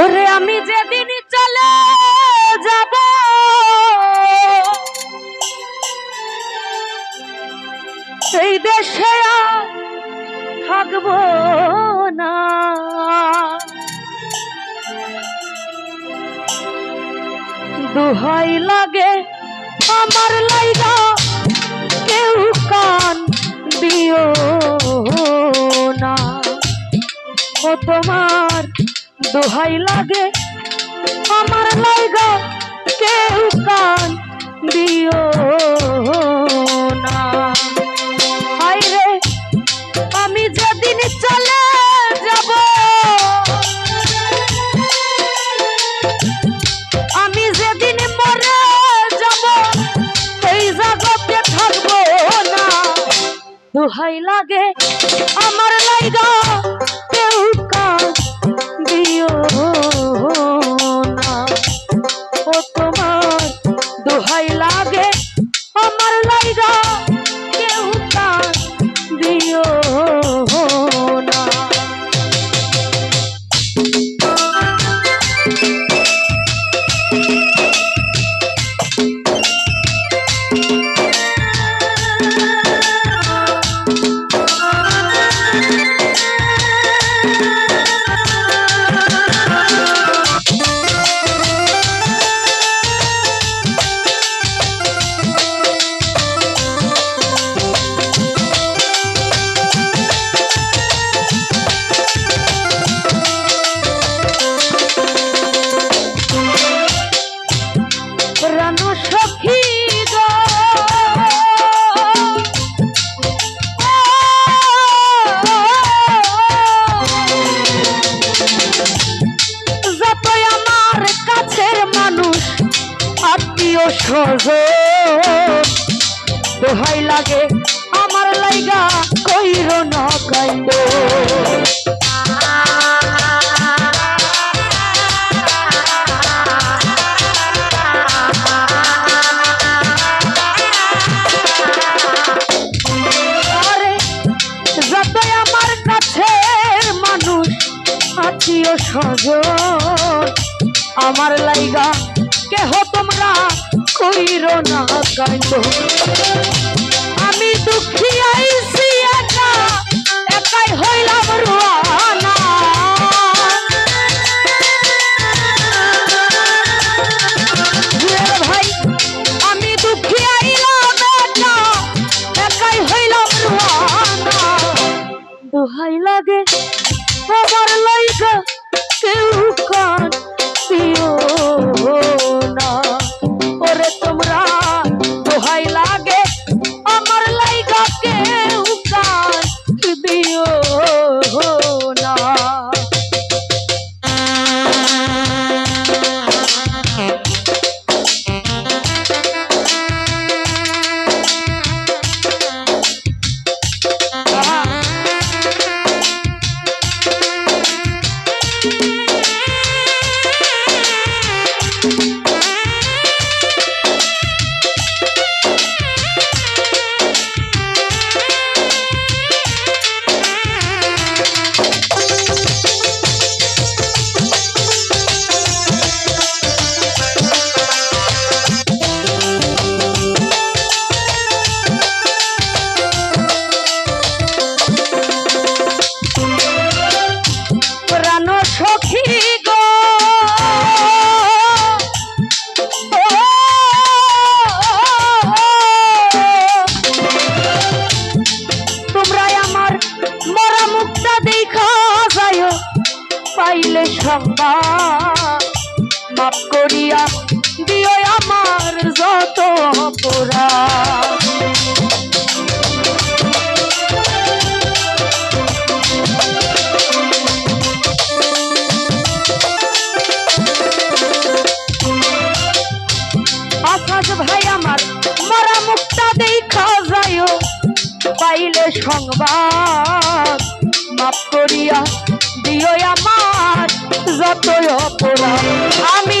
ওরে আমি যেদিন চলে যাব। সেই দেশে থাকব না। দুহাই লাগে আমার লাইগা, কেউ কান দিও না। ও তোমার দোহাই লাগে। আমার লাইগা কেউ কান দিও না। রে, আমি যেদিন চলে যাব, আমি যেদিন মরে যাব, এই জগতে থাকব না। দোহাই লাগে, আমার লাইগা কেউ দিও না। ও তোমার দোহাই দোহাই লাগে আমার লাইগা কইর না কাইন্দ আত্মীয় স্বজন আমার লাইগা কেহ তোমরা কইর না কাইন্দ আমি দুঃখী আইছি একা, একাই হইলাম রুয়ানা। ভাই লাগে আমার লাইগা, কেউ কান দিও করিয়া দিও আমার যত আকাশ ভাই আমার দেখা পাইলে সংবাদ। মাফ করিয়া দিও আমার যতই অপরাধ। আমি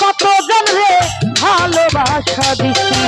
কতজন রে ভালোবাসা দিছি?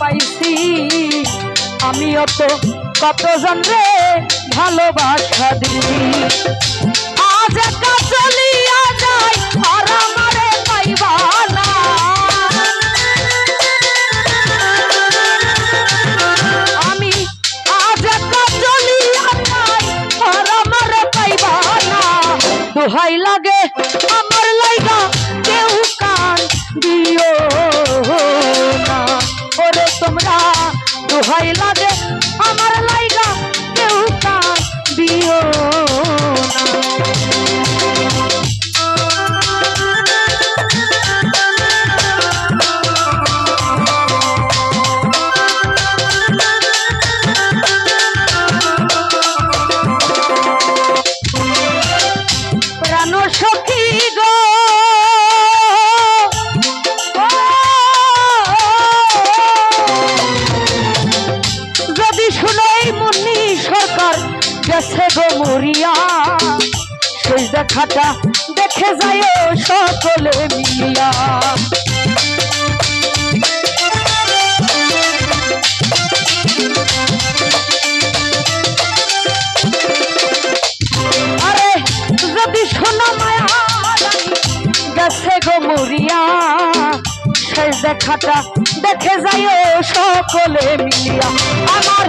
পাইছি? আমিও তো কতজন রে ভালোবাসা দিছি? আজ একা তোমরা দোহাই লাগে আমার লাইগা কেউ কান দিও গেছে গো মরিয়া। সেই দেখাটা দেখে যায় সকলে মিলিয়া। আরে, যদি শোনা মায়া গেছে গো মরিয়া। শেষ দেখাটা দেখে যাই সকলে মিলিয়া। আমার